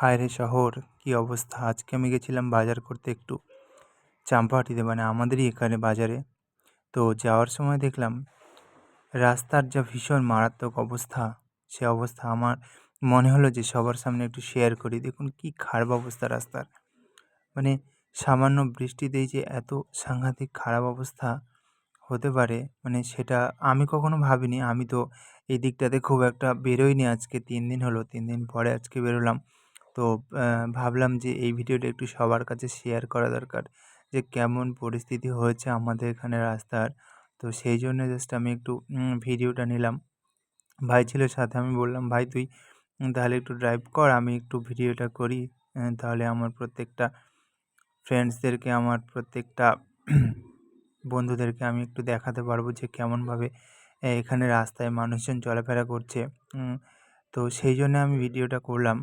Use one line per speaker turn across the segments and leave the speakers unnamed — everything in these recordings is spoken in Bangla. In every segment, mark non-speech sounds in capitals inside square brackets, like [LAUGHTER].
হায় রে শহর, কী অবস্থা? আজকে আমি গেছিলাম বাজার করতে একটু। চাম্পাহাটিতে মানে আমাদেরই এখানে বাজারে। তো যাওয়ার সময় দেখলাম, রাস্তার যা ভীষণ মারাত্মক অবস্থা, সে অবস্থা আমার মনে হলো যে সবার সামনে একটু শেয়ার করি। দেখুন কী খারাপ অবস্থা রাস্তার। মানে সামান্য বৃষ্টিতেই যে এত সাংঘাতিক খারাপ অবস্থা হতে পারে মানে সেটা আমি কখনো ভাবিনি। আমি তো এই দিকটাতে খুব একটা বেরোইনি আজকে, তিন দিন হলো, তিন দিন পরে আজকে বেরোলাম। তো ভাবলাম যে এই ভিডিওটা একটু সবার কাছে শেয়ার করা দরকার যে কেমন পরিস্থিতি হয়েছে আমাদের এখানে রাস্তার। তো সেই জন্য জাস্ট আমি একটু ভিডিওটা নিলাম। ভাই ছিল সাথে, আমি বললাম, ভাই, তুই তাহলে একটু ড্রাইভ কর, আমি একটু ভিডিওটা করি। তাহলে আমার প্রত্যেকটা ফ্রেন্ডসদেরকে আমার প্রত্যেকটা বন্ধুদেরকে আমি একটু দেখাতে পারব যে কেমনভাবে এখানে রাস্তায় মানুষজন চলাফেরা করছে। তো সেই জন্য আমি ভিডিওটা করলাম।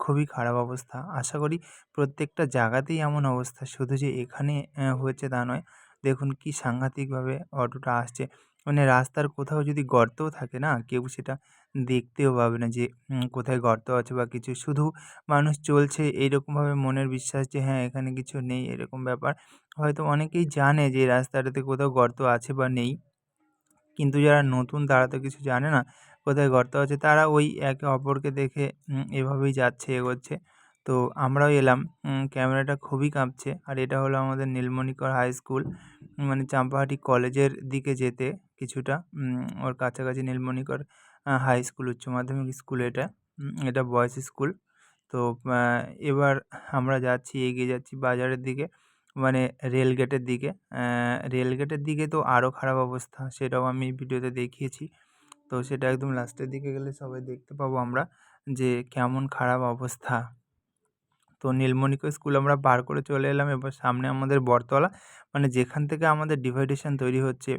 খুবই খারাপ অবস্থা। আশা করি প্রত্যেকটা জায়গাতেই এমন অবস্থা, শুধু যে এখানে হয়েছে তা নয়। দেখুন কী সাংঘাতিকভাবে অটোটা আসছে। মানে রাস্তার কোথাও যদি গর্তও থাকে না, কেউ সেটা দেখতেও পাবে না যে কোথায় গর্ত আছে বা কিছু। শুধু মানুষ চলছে এইরকমভাবে মনের বিশ্বাস যে হ্যাঁ এখানে কিছু নেই, এরকম ব্যাপার। হয়তো অনেকেই জানে যে রাস্তাটাতে কোথাও গর্ত আছে বা নেই। কিন্তু যারা নতুন, তারা তো কিছু জানে না। কোথায় গর্ত আছে, তারা ওই একে অপরকে দেখে এভাবেই যাচ্ছে, এগোচ্ছে। তো আমরাও এলাম ক্যামেরাটা খুবই কাঁপছে। আর এটা হলো আমাদের নীলমণিকর হাই স্কুল মানে চাম্পাহাটি কলেজের দিকে যেতে কিছুটা ওর কাছাকাছি নীলমণিকর হাই স্কুল, উচ্চ মাধ্যমিক স্কুল এটা এটা বয়েজ স্কুল। তো এবার আমরা যাচ্ছি, এগিয়ে যাচ্ছি বাজারের দিকে মানে রেল গেটের দিকে। রেল গেটের দিকে তো আরও খারাপ অবস্থা, সেটাও আমি ভিডিওতে দেখিয়েছি। তো সেটা একদম লাস্টের দিকে গেলে সবাই দেখতে পাবো আমরা যে কেমন খারাপ অবস্থা। তো নীলমণিকর স্কুল আমরা পার করে চলে এলাম, এবার সামনে আমাদের বটতলা। মানে যেখান থেকে আমাদের ডিভাইডেশন তৈরি হচ্ছে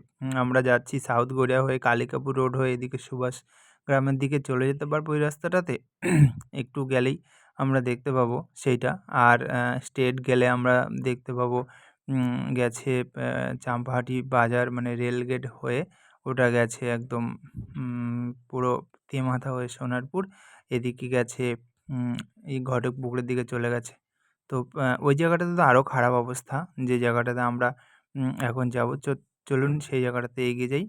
আমরা যাচ্ছি সাউথ গড়িয়া হয়ে কালিকাপুর রোড হয়ে এদিকে সুভাষ গ্রামের দিকে চলে যেতে পারব ওই রাস্তাটাতে। [CLEARS THROAT] একটু গেলেই আমরা দেখতে পাবো সেইটা। আর স্টেট গেলে আমরা দেখতে পাবো গেছে চাম্পাহাটি বাজার মানে রেলগেট হয়ে ওটা গেছে একদম পুরো তেমাথা হয়ে সোনারপুর। এদিকে গেছে এই ঘটক পুকুরের দিকে চলে গেছে। তো ওই জায়গাটাতে তো আরও খারাপ অবস্থা। যে জায়গাটাতে আমরা এখন যাব। চলুন সেই জায়গাটাতে এগিয়ে যাই।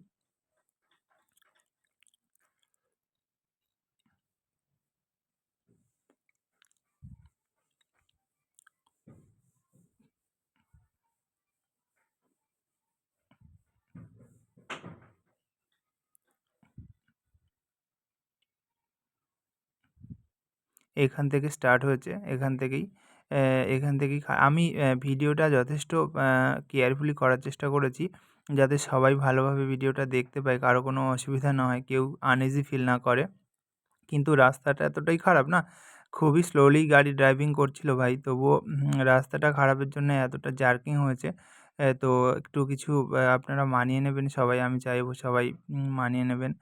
এখান থেকে স্টার্ট হয়েছে। এখান থেকেই এখান থেকেই আমি ভিডিওটা যথেষ্ট কেয়ারফুলি করার চেষ্টা করেছি যাতে সবাই ভালোভাবে ভিডিওটা দেখতে পায়, কারও কোনো অসুবিধা না হয়, কেউ আনইজি ফিল না করে। কিন্তু রাস্তাটা এতটাই খারাপ না, খুবই স্লোলি গাড়ি ড্রাইভিং করছিল ভাই, তবুও রাস্তাটা খারাপের জন্য এতটা জার্কিং হয়েছে। তো একটু কিছু আপনারা মানিয়ে নেবেন সবাই, আমি চাইব সবাই মানিয়ে নেবেন।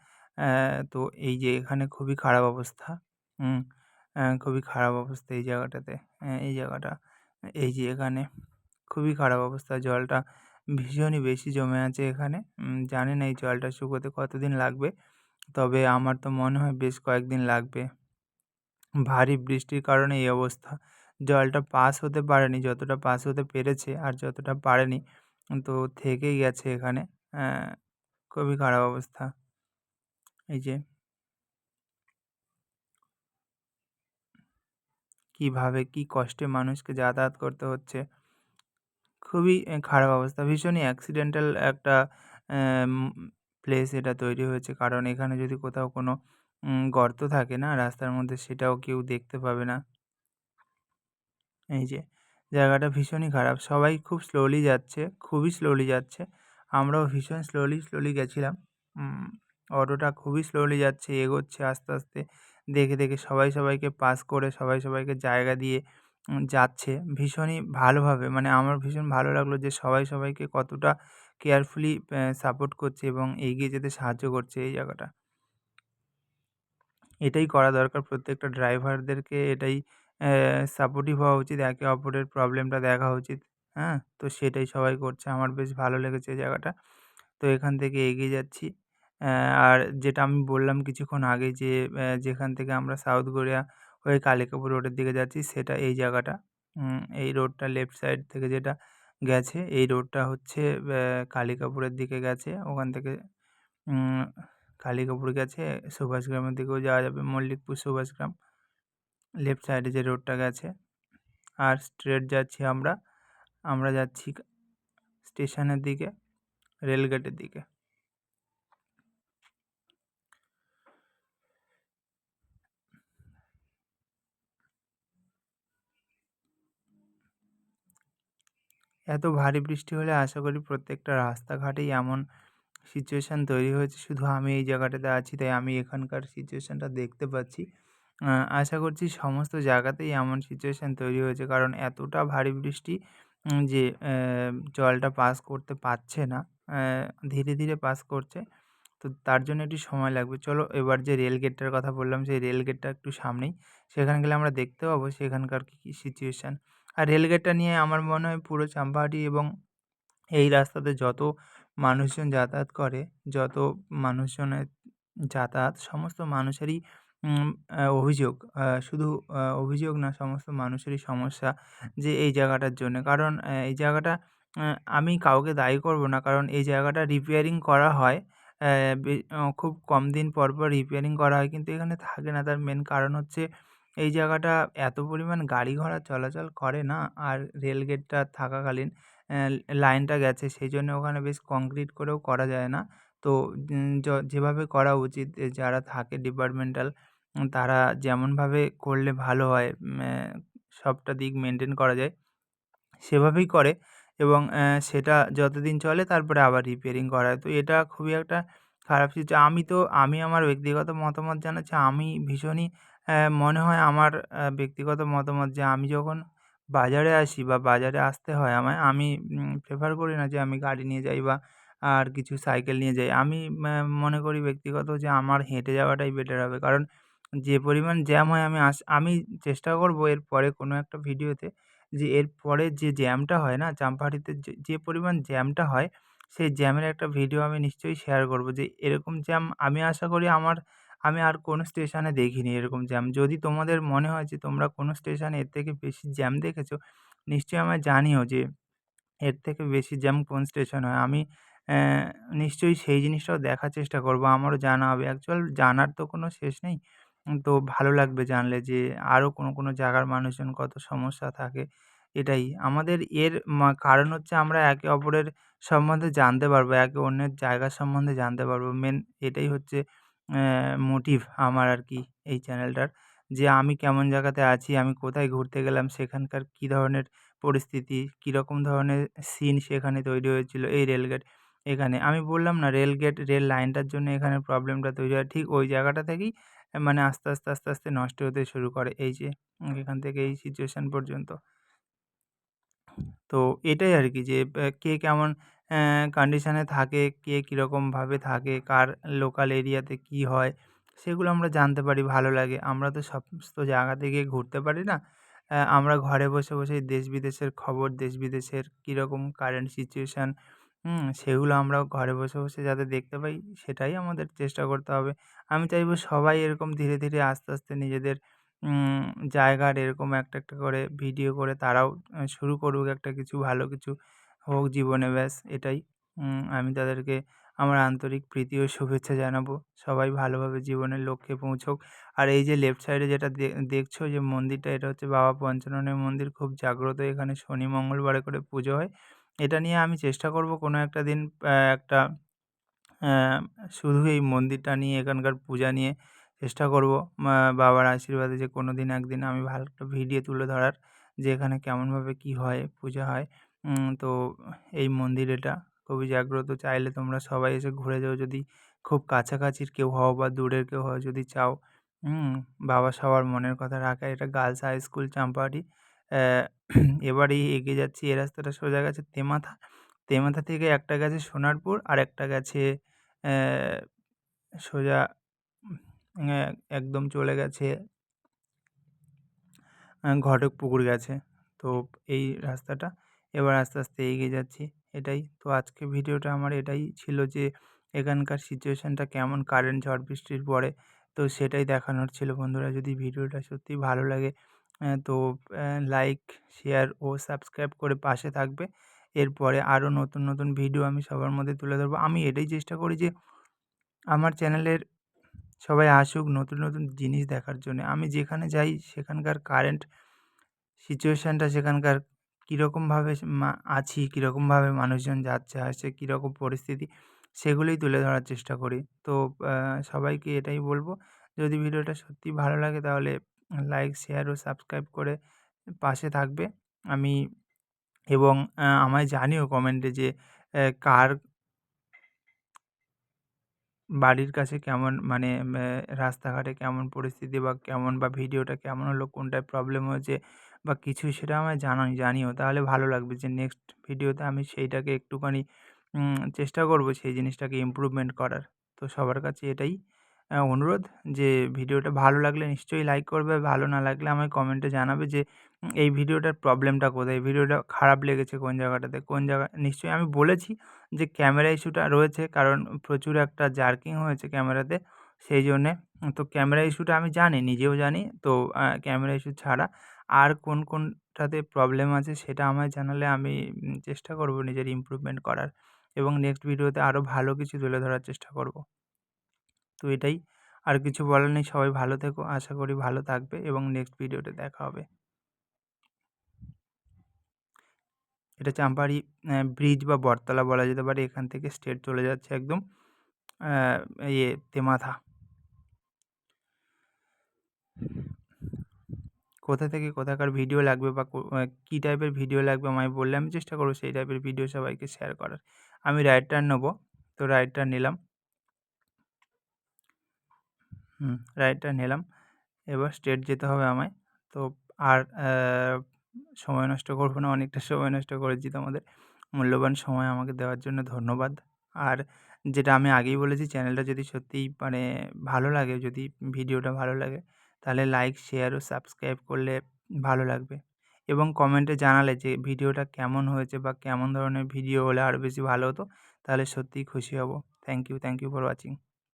তো এই যে এখানে খুবই খারাপ অবস্থা হুম খুবই খারাপ অবস্থা এই জায়গাটাতে। এই জায়গাটা, এই যে এখানে খুবই খারাপ অবস্থা। জলটা ভীষণই বেশি জমে আছে এখানে। জানি না এই জলটা শুকোতে কতদিন লাগবে, তবে আমার তো মনে হয় বেশ কয়েকদিন লাগবে। ভারী বৃষ্টির কারণে এই অবস্থা। জলটা পাস হতে পারেনি, যতটা পাস হতে পেরেছে আর যতটা পারেনি, তো থেকেই গেছে এখানে। খুবই খারাপ অবস্থা। এই যে কীভাবে, কী কষ্টে মানুষকে যাতায়াত করতে হচ্ছে। খুবই খারাপ অবস্থা। ভীষণই অ্যাক্সিডেন্টাল একটা প্লেস এটা তৈরি হয়েছে। কারণ এখানে যদি কোথাও কোনো গর্ত থাকে না, রাস্তার মধ্যে সেটাও কেউ দেখতে পাবে না। এই যে, জায়গাটা ভীষণই খারাপ। সবাই খুব স্লোলি যাচ্ছে, খুবই স্লোলি যাচ্ছে। আমরাও ভীষণ স্লোলি স্লোলি গেছিলাম। অটোটা খুবই স্লোলি যাচ্ছে, এগোচ্ছে আস্তে আস্তে। দেখে দেখে সবাই সবাইকে পাস করে, সবাই সবাইকে জায়গা দিয়ে যাচ্ছে। ভীষণই ভালোভাবে মানে আমার ভীষণ ভালো লাগল যে সবাই সবাইকে কতটা কেয়ারফুলি সাপোর্ট করছে এবং এগিয়ে যেতে সাহায্য করছে এই জায়গাটা। এটাই করা দরকার প্রত্যেকটা ড্রাইভারদেরকে এটাই সাপোর্টিভ হওয়া উচিত, একে অপরের প্রবলেমটা দেখা উচিত হ্যাঁ? তো সেটাই সবাই করছে। আমার বেশ ভালো লেগেছে এই জায়গাটা। তো এখান থেকে এগিয়ে যাচ্ছি। আর যেটা আমি বললাম কিছুক্ষণ আগে যে যেখান থেকে আমরা সাউথ কোরিয়া হয়ে কালিকাপুর রোডের দিকে যাচ্ছি, সেটা এই জায়গাটা। এই রোডটা লেফট সাইড থেকে যেটা গেছে, এই রোডটা হচ্ছে কালিকাপুরের দিকে গেছে। ওখান থেকে কালিকাপুর গেছে, সুভাষগ্রামের দিকেও যাওয়া যাবে, মল্লিকপুর সুভাষগ্রাম। লেফট সাইডে যে রোডটা গেছে। আর স্ট্রেট যাচ্ছি আমরা আমরা যাচ্ছি স্টেশনের দিকে রেলগেটের দিকে। এত ভারী বৃষ্টি হলে আশা করি প্রত্যেকটা রাস্তাঘাটেই এমন সিচুয়েশান তৈরি হয়েছে। শুধু আমি এই জায়গাটাতে আছি, তাই আমি এখানকার সিচুয়েশানটা দেখতে পাচ্ছি। আশা করছি সমস্ত জায়গাতেই এমন সিচুয়েশান তৈরি হয়েছে। কারণ এতটা ভারী বৃষ্টি যে জলটা পাস করতে পারছে না ধীরে ধীরে পাস করছে। তো তার জন্য একটু সময় লাগবে। চলো এবার যে রেল গেটটার কথা বললাম, সেই রেল গেটটা একটু সামনেই। সেখানে গেলে আমরা দেখতে পাবো সেখানকার কী কী সিচুয়েশান আর রেলগেটটা নিয়ে আমার মনে হয় পুরো চাম্পাহাটি এবং এই রাস্তাতে যত মানুষজন যাতায়াত করে, যত মানুষজনের যাতায়াত, সমস্ত মানুষেরই অভিযোগ শুধু অভিযোগ না, সমস্ত মানুষেরই সমস্যা যে এই জায়গাটার জন্যে। কারণ এই জায়গাটা আমি কাউকে দায়ী করব না, কারণ এই জায়গাটা রিপেয়ারিং করা হয় খুব কম দিন পর পর রিপেয়ারিং করা হয়, কিন্তু এখানে থাকে না। তার মেন কারণ হচ্ছে এই জায়গাটা এত পরিমাণ গাড়ি ঘোড়া চলাচল করে না, আর রেলগেটটা থাকাকালীন লাইনটা গেছে সেই জন্য ওখানে বেশ কংক্রিট করেও করা যায় না। তো যেভাবে করা উচিত যারা থাকে ডিপার্টমেন্টাল তারা যেমনভাবে করলে ভালো হয় সবটা দিক মেনটেন করা যায়, সেভাবেই করে এবং সেটা যতদিন চলে তারপরে আবার রিপেয়ারিং করা হয় তো এটা খুবই একটা খারাপ সিচু আমি তো, আমি আমার ব্যক্তিগত মতামত জানাচ্ছি, আমি ভীষণই মনে হয় আমার ব্যক্তিগত মতামত যে আমি যখন বাজারে আসি বা বাজারে আসতে হয় আমায়, আমি প্রেফার করি না যে আমি গাড়ি নিয়ে যাই বা, আর কিছু সাইকেল নিয়ে যাই। আমি মনে করি ব্যক্তিগত যে আমার হেঁটে যাওয়াটাই বেটার হবে। কারণ যে পরিমাণ জ্যাম হয় আমি আস, আমি চেষ্টা করব এরপরে কোনো একটা ভিডিওতে যে এরপরে যে জ্যামটা হয় না চাম্পাহাটিতে যে যে পরিমাণ জ্যামটা হয়, সেই জ্যামের একটা ভিডিও আমি নিশ্চয়ই শেয়ার করব যে এরকম জ্যাম আমি আশা করি আমার আমি আর কোনো স্টেশনে দেখিনি এরকম জ্যাম যদি তোমাদের মনে হয় যে তোমরা কোনো স্টেশনে এর থেকে বেশি জ্যাম দেখেছ, নিশ্চয়ই আমায় জানিও যে এর থেকে বেশি জ্যাম কোন স্টেশন হয়। আমি নিশ্চয়ই সেই জিনিসটাও দেখার চেষ্টা করব। আমারও জানা হবে। অ্যাকচুয়াল জানার তো কোনো শেষ নেই। তো ভালো লাগবে জানলে যে আরও কোনো কোনো জায়গার মানুষজন কত সমস্যা থাকে, এটাই। আমাদের এর কারণ হচ্ছে আমরা একে অপরের সম্বন্ধে জানতে পারব, একে অন্যের জায়গা সম্বন্ধে জানতে পারব। মেন এটাই হচ্ছে মোটিভ আমার আর কি এই চ্যানেলটার। যে আমি কেমন জায়গাতে আছি, আমি কোথায় ঘুরতে গেলাম, সেখানকার কী ধরনের পরিস্থিতি, কীরকম ধরনের সিন সেখানে তৈরি হয়েছিল এই রেলগেট এখানে। আমি বললাম না, রেলগেট, রেল লাইনটার জন্য এখানে প্রবলেমটা তৈরি হয়। ঠিক ওই জায়গাটা থেকেই মানে আস্তে আস্তে আস্তে আস্তে নষ্ট হতে শুরু করে এই যে এখান থেকে এই সিচুয়েশান পর্যন্ত। তো এটাই আর কি যে কে কেমন কন্ডিশানে থাকে, কে কীরকমভাবে থাকে, কার লোকাল এরিয়াতে কী হয়, সেগুলো আমরা জানতে পারি, ভালো লাগে। আমরা তো সমস্ত জায়গাতে গিয়ে ঘুরতে পারি না। আমরা ঘরে বসে বসেই দেশ বিদেশের খবর, দেশ বিদেশের কীরকম কারেন্ট সিচুয়েশান সেগুলো আমরাও ঘরে বসে বসে যাতে দেখতে পাই, সেটাই আমাদের চেষ্টা করতে হবে। আমি চাইব সবাই এরকম ধীরে ধীরে আস্তে আস্তে নিজেদের জায়গার এরকম একটা একটা করে ভিডিও করে তারাও শুরু করুক একটা কিছু, ভালো কিছু হোক জীবনে ব্যাস, এটাই। আমি তাদেরকে আমার আন্তরিক প্রীতি ও শুভেচ্ছা জানাব। সবাই ভালোভাবে জীবনের লক্ষ্যে পৌঁছোক। আর এই যে লেফট সাইডে যেটা দেখছ যে মন্দিরটা, এটা হচ্ছে বাবা পঞ্চাননের মন্দির। খুব জাগ্রত এখানে শনি মঙ্গলবারে করে পুজো হয়। এটা নিয়ে আমি চেষ্টা করব কোনো একটা দিন একটা শুধু এই মন্দিরটা নিয়ে, এখানকার পূজা নিয়ে চেষ্টা করব বাবার আশীর্বাদে যে কোনো দিন একদিন আমি ভালো একটা ভিডিও তুলে ধরার যে এখানে কেমনভাবে কী হয়, পূজা হয়। তো এই মন্দির এটা খুবই জাগ্রত। চাইলে তোমরা সবাই এসে ঘুরে যাও যদি খুব কাছাকাছির কেউ হও বা দূরের কেউ হও যদি চাও। বাবা সবার মনের কথা রাখা, এটা গার্লস হাই স্কুল চাম্পাহাটি। এবারেই এগিয়ে যাচ্ছি এ রাস্তাটা সোজা গেছে তেমাথা। তেমাথা থেকে একটা গেছে সোনারপুর আর একটা গেছে সোজা একদম চলে গেছে ঘটক পুকুর গেছে। তো এই রাস্তাটা এবার আস্তে আস্তে এগিয়ে যাচ্ছি। এটাই। তো আজকে ভিডিওটা আমার এটাই ছিল যে, এখানকার সিচুয়েশানটা কেমন? কারেন্ট, ঝড়, বৃষ্টির পরে। তো সেটাই দেখানোর ছিল বন্ধুরা। যদি ভিডিওটা সত্যিই ভালো লাগে তো লাইক শেয়ার ও সাবস্ক্রাইব করে পাশে থাকবে। এরপরে আরও নতুন নতুন ভিডিও আমি সবার মধ্যে তুলে ধরবো। আমি এটাই চেষ্টা করি যে, আমার চ্যানেলের সবাই আসুক নতুন নতুন জিনিস দেখার জন্যে। আমি যেখানে যাই, সেখানকার কারেন্ট সিচুয়েশানটা সেখানকার কীরকমভাবে আছি কীরকমভাবে মানুষজন যাচ্ছে, আসছে, কীরকম পরিস্থিতি, সেগুলোই তুলে ধরার চেষ্টা করি। তো সবাইকে এটাই বলব, যদি ভিডিওটা সত্যিই ভালো লাগে তাহলে লাইক, শেয়ার ও সাবস্ক্রাইব করে পাশে থাকবে। আমি এবং আমায় জানিও কমেন্টে যে কার বাড়ির কাছে কেমন মানে রাস্তাঘাটে কেমন পরিস্থিতি বা কেমন বা ভিডিওটা কেমন হলো, কোনটায় প্রবলেম হয়েছে বা কিছু সেটা আমায় জানাই জানিও। তাহলে ভালো লাগবে যে নেক্সট ভিডিওতে আমি সেইটাকে একটুখানি চেষ্টা করব সেই জিনিসটাকে ইমপ্রুভমেন্ট করার। তো সবার কাছে এটাই অনুরোধ যে ভিডিওটা ভালো লাগলে নিশ্চয়ই লাইক করবে, ভালো না লাগলে আমায় কমেন্টে জানাবে যে এই ভিডিওটার প্রবলেমটা কোথায়? ভিডিওটা খারাপ লেগেছে কোন জায়গাটাতে? কোন জায়গা, নিশ্চয়ই আমি বলেছি যে ক্যামেরা ইস্যুটা রয়েছে কারণ প্রচুর একটা জার্কিং হয়েছে ক্যামেরাতে সেই জন্যে। তো ক্যামেরা ইস্যুটা আমি জানি, নিজেও জানি। তো ক্যামেরা ইস্যু ছাড়া আর কোন কোনটাতে প্রবলেম আছে সেটা আমায় জানালে আমি চেষ্টা করব নিজের ইমপ্রুভমেন্ট করার। এবং নেক্সট ভিডিওতে আরও ভালো কিছু তুলে ধরার চেষ্টা করব। তো এটাই। আর কিছু বলার নেই, সবাই ভালো থেকো। আশা করি ভালো থাকবে এবং নেক্সট ভিডিওতে দেখা হবে। এটা চাম্পাহাড়ি ব্রিজ বা বটতলা বলা যেতে পারে। এখান থেকে স্টেট চলে যাচ্ছে একদম ইয়ে তেমাথা। কোথা থেকে কোথাকার ভিডিও লাগবে বা কী টাইপের ভিডিও লাগবে আমায় বললে আমি চেষ্টা করব সেই টাইপের ভিডিও সবাইকে শেয়ার করার। আমি রাইট টার্ন নেব, তো রাইট টার্ন নিলাম। হুম রাইট টার্ন নিলাম। এবার স্টেট যেতে হবে আমায়। তো আর সময় নষ্ট করব না, অনেকটা সময় নষ্ট করেছি তোমাদের। মূল্যবান সময় আমাকে দেওয়ার জন্য ধন্যবাদ। আর যেটা আমি আগেই বলেছি চ্যানেলটা যদি সত্যিই মানে ভালো লাগে, যদি ভিডিওটা ভালো লাগে তাহলে লাইক শেয়ার ও সাবস্ক্রাইব করলে ভালো লাগবে। এবং কমেন্টে জানালে যে ভিডিওটা কেমন হয়েছে বা কেমন ধরনের ভিডিও হলে আরও বেশি ভালো হতো, তাহলে সত্যিই খুশি হব। Thank you thank you for watching